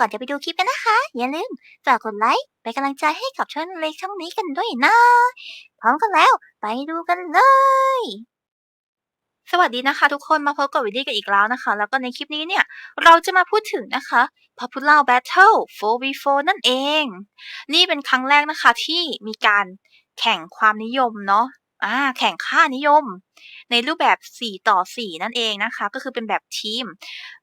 ก่อนจะไปดูคลิปกันนะคะ อย่าลืมฝากกดไลค์เป็นกำลังใจให้กับช่องเล็กช่องนี้กันด้วยนะ พร้อมกันแล้วไปดูกันเลยสวัสดีนะคะทุกคนมาพบกับวิดีกันอีกแล้วนะคะ แล้วก็ในคลิปนี้เนี่ย เราจะมาพูดถึงนะคะ Popular Battle 4v4 นั่นเอง นี่เป็นครั้งแรกนะคะที่มีการแข่งความนิยมเนาะอ่าแข่งค่านิยม ในรูปแบบ 4 ต่อ 4 นั่นเองนะคะ ก็คือเป็นแบบทีม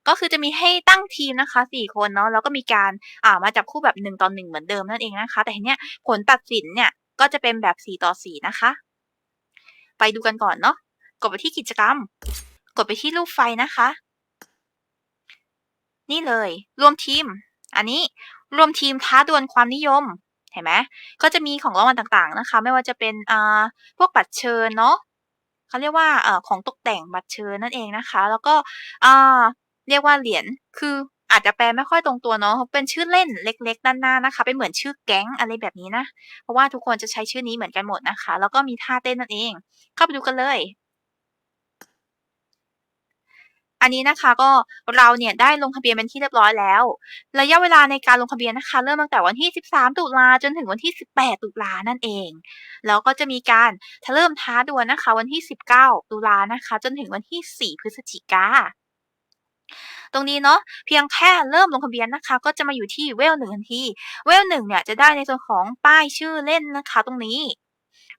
ก็คือจะมีให้ตั้งทีมนะคะ 4 คนเนาะแล้วก็มีการอ่ามาจับคู่แบบ 1 ต่อ 1 เหมือนเดิมนั่นเองนะคะ แต่ทีเนี้ยผลตัดสินเนี่ยก็จะเป็นแบบ 4 ต่อ 4 นะคะ ไปดูกันก่อนเนาะกดไปที่กิจกรรม กดไปที่รูปไฟนะคะ นี่เลยรวมทีม อันนี้รวมทีมท้าดวลความนิยมเห็นไหมก็จะมีของรางวัลต่างๆนะคะ ไม่ว่าจะเป็นอ่าพวกบัตรเชิญเนาะ เขาเรียกว่าเอ่อของตกแต่งบัตรเชิญนั่นเองนะคะ แล้วก็อ่าเรียกว่าเหรียญคืออาจจะแปลไม่ค่อยตรงตัวเนาะเป็นชื่อเล่นเล็ก ๆ ด้านหน้านะคะ เป็นเหมือนชื่อแก๊งอะไรแบบนี้นะ เพราะว่าทุกคนจะใช้ชื่อนี้เหมือนกันหมดนะคะ แล้วก็มีท่าเต้นนั่นเอง เข้าไปดูกันเลย อันนี้นะคะก็เราเนี่ยได้ลงทะเบียนเป็นที่เรียบร้อยแล้ว ระยะเวลาในการลงทะเบียนนะคะ เริ่มตั้งแต่วันที่ 13 ตุลาจนถึงวันที่ 18 ตุลานั่นเอง แล้วก็จะมีการเริ่มท้าดวลนะคะ วันที่ 19 ตุลานะคะ จนถึงวันที่ 4 พฤศจิกาตรงนี้เนาะเพียงแค่เริ่มลงทะเบียนนะคะ ก็จะมาอยู่ที่เวลหนึ่งทันทีเวลหนึ่งเนี่ยจะได้ในส่วนของป้ายชื่อเล่นนะคะ ตรงนี้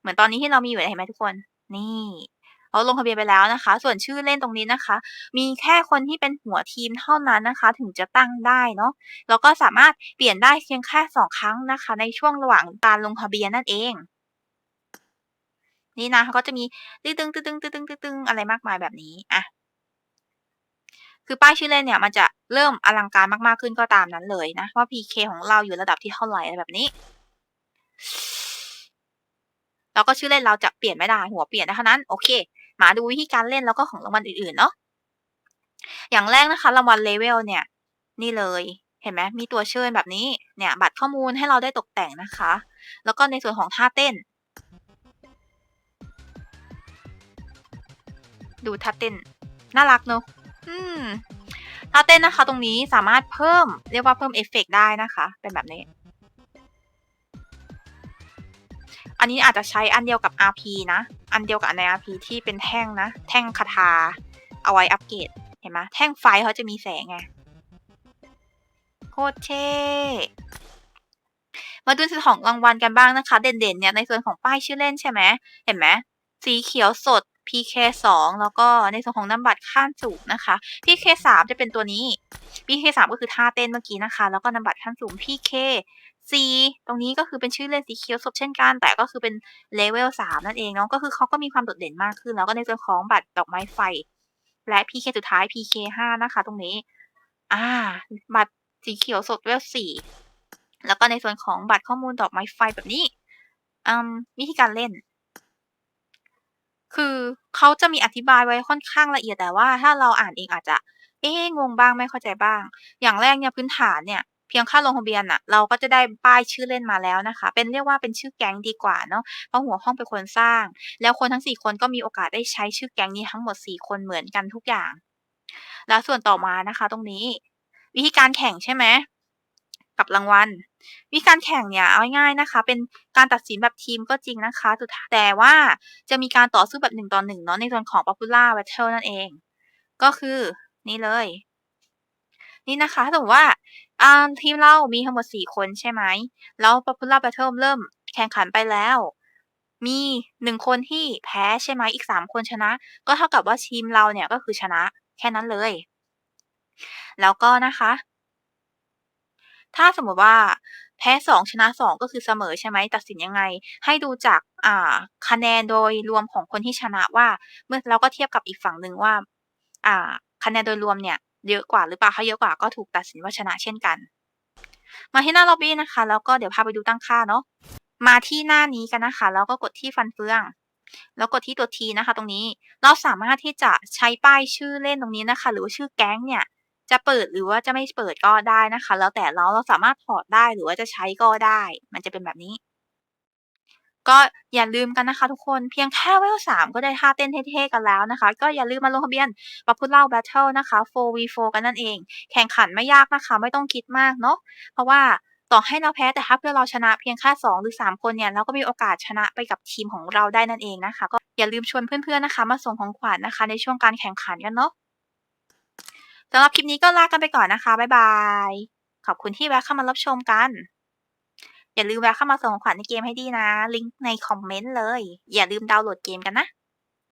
เหมือนตอนนี้ที่เรามีอยู่เห็นไหมทุกคน นี่ เราลงทะเบียนไปแล้วนะคะ ส่วนชื่อเล่นตรงนี้นะคะ มีแค่คนที่เป็นหัวทีมเท่านั้นนะคะ ถึงจะตั้งได้เนาะแล้วก็สามารถเปลี่ยนได้เพียงแค่สองครั้งนะคะ ในช่วงระหว่างการลงทะเบียนนั่นเอง นี่นะเขาก็จะมีตึ้งตึ้งตึ้งตึ้งตึ้งตึ้งตึ้งอะไรมากมายแบบนี้อะคือป้ายชื่อเล่นเนี่ยมันจะเริ่มอลังการมากๆขึ้นก็ตามนั้นเลยนะว่า PK ของเราอยู่ระดับที่เท่าไหร่อะไรแบบนี้ แล้วก็ชื่อเล่นเราจะเปลี่ยนไม่ได้หัวเปลี่ยนได้เท่านั้น โอเค มาดูวิธีการเล่นแล้วก็ของรางวัลอื่นๆเนาะอย่างแรกนะคะรางวัลเลเวลเนี่ย นี่เลยเห็นไหมมีตัวเชิญแบบนี้เนี่ย บัตรข้อมูลให้เราได้ตกแต่งนะคะ แล้วก็ในส่วนของท่าเต้น ดูท่าเต้น น่ารักเนอะอืมท่าเต้นนะคะ ตรงนี้สามารถเพิ่มเรียกว่าเพิ่มเอฟเฟกได้นะคะ เป็นแบบนี้ อันนี้อาจจะใช้อันเดียวกับ RP นะ อันเดียวกับใน RP ที่เป็นแท่งนะ แท่งคาถาเอาไว้อัปเกรด เห็นไหมแท่งไฟเขาจะมีแสงไง โคตรเท่มาดูส่วนของรางวัลกันบ้างนะคะ เด่นๆเนี่ยในส่วนของป้ายชื่อเล่นใช่ไหมเห็นไหมสีเขียวสด PK 2 แล้วก็ในส่วนของน้ำบัตรขั้นสูงนะคะ PK 3 จะเป็นตัวนี้ PK 3 ก็คือท่าเต้นเมื่อกี้นะคะ แล้วก็น้ำบัตรขั้นสูง PK 4 ตรงนี้ก็คือเป็นชื่อเล่นสีเขียวสดเช่นกัน แต่ก็คือเป็นเลเวล3นั่นเองเนาะก็คือเขาก็มีความโดดเด่นมากขึ้น แล้วก็ในส่วนของบัตรดอกไม้ไฟ และ PK สุดท้าย PK 5 นะคะ ตรงนี้ อ่า บัตรสีเขียวสดเลเวล4แล้วก็ในส่วนของบัตรข้อมูลดอกไม้ไฟแบบนี้อืมวิธีการเล่น คือเขาจะมีอธิบายไว้ค่อนข้างละเอียด แต่ว่าถ้าเราอ่านเองอาจจะ เอ๊งงบ้าง ไม่เข้าใจบ้าง อย่างแรกเนี่ยพื้นฐานเนี่ย เพียงค่าลงทะเบียนอะเราก็จะได้ป้ายชื่อเล่นมาแล้วนะคะ เป็นเรียกว่าเป็นชื่อแก๊งดีกว่าเนาะ เพราะหัวห้องเป็นคนสร้าง แล้วคนทั้ง 4 คนก็มีโอกาสได้ใช้ชื่อแก๊งนี้ทั้งหมด 4 คนเหมือนกันทุกอย่าง แล้วส่วนต่อมานะคะ ตรงนี้ วิธีการแข่งใช่ไหม กับรางวัล วิการแข่งเนี่ยเอาง่ายๆนะคะ เป็นการตัดสินแบบทีมก็จริงนะคะ แต่ว่าจะมีการต่อสู้แบบหนึ่งต่อหนึ่งเนาะในส่วนของ Popular Battle นั่นเอง ก็คือนี่เลย นี่นะคะสมมติว่าทีมเรามีทั้งหมด4คนใช่ไหมแล้ว Popular Battle เริ่มแข่งขันไปแล้ว มีหนึ่งคนที่แพ้ใช่ไหมอีก3คนชนะ ก็เท่ากับว่าทีมเราเนี่ยก็คือชนะแค่นั้นเลย แล้วก็นะคะ ถ้าสมมติว่าแพ้สองชนะสองก็คือเสมอใช่ไหมตัดสินยังไง ให้ดูจากอ่าคะแนนโดยรวมของคนที่ชนะว่า เมื่อเราก็เทียบกับอีกฝั่งหนึ่งว่า อ่า คะแนนโดยรวมเนี่ยเยอะกว่าหรือเปล่าถ้าเยอะกว่าก็ถูกตัดสินว่าชนะเช่นกัน มาที่หน้าล็อบบี้นะคะ แล้วก็เดี๋ยวพาไปดูตั้งค่าเนาะมาที่หน้านี้กันนะคะ แล้วก็กดที่ฟันเฟือง แล้วกดที่ตัวทีนะคะ ตรงนี้เราสามารถที่จะใช้ป้ายชื่อเล่นตรงนี้นะคะ หรือว่าชื่อแก๊งเนี่ย จะเปิดหรือว่าจะไม่เปิดก็ได้นะคะ แล้วแต่เราเราสามารถถอดได้หรือว่าจะใช้ก็ได้ มันจะเป็นแบบนี้ ก็อย่าลืมกันนะคะ ทุกคนเพียงแค่เวลสามก็ได้ท่าเต้นเท่ๆกันแล้วนะคะ ก็อย่าลืมมาลงทะเบียนปับพุเล่าแบทเทิลนะคะ 4v4 กันนั่นเอง แข่งขันไม่ยากนะคะ ไม่ต้องคิดมากเนาะเพราะว่าต่อให้เราแพ้แต่ถ้าเพื่อนเราชนะเพียงแค่สองหรือสามคนเนี่ยเราก็มีโอกาสชนะไปกับทีมของเราได้นั่นเองนะคะ ก็อย่าลืมชวนเพื่อนๆนะคะ มาส่งของขวัญนะคะ ในช่วงการแข่งขันกันเนาะ สำหรับคลิปนี้ก็ลากันไปก่อนนะคะ บ๊ายบาย ขอบคุณที่แวะเข้ามารับชมกัน อย่าลืมแวะเข้ามาส่งของขวัญในเกมให้ดีนะ ลิงก์ในคอมเมนต์เลย อย่าลืมดาวน์โหลดเกมกันนะ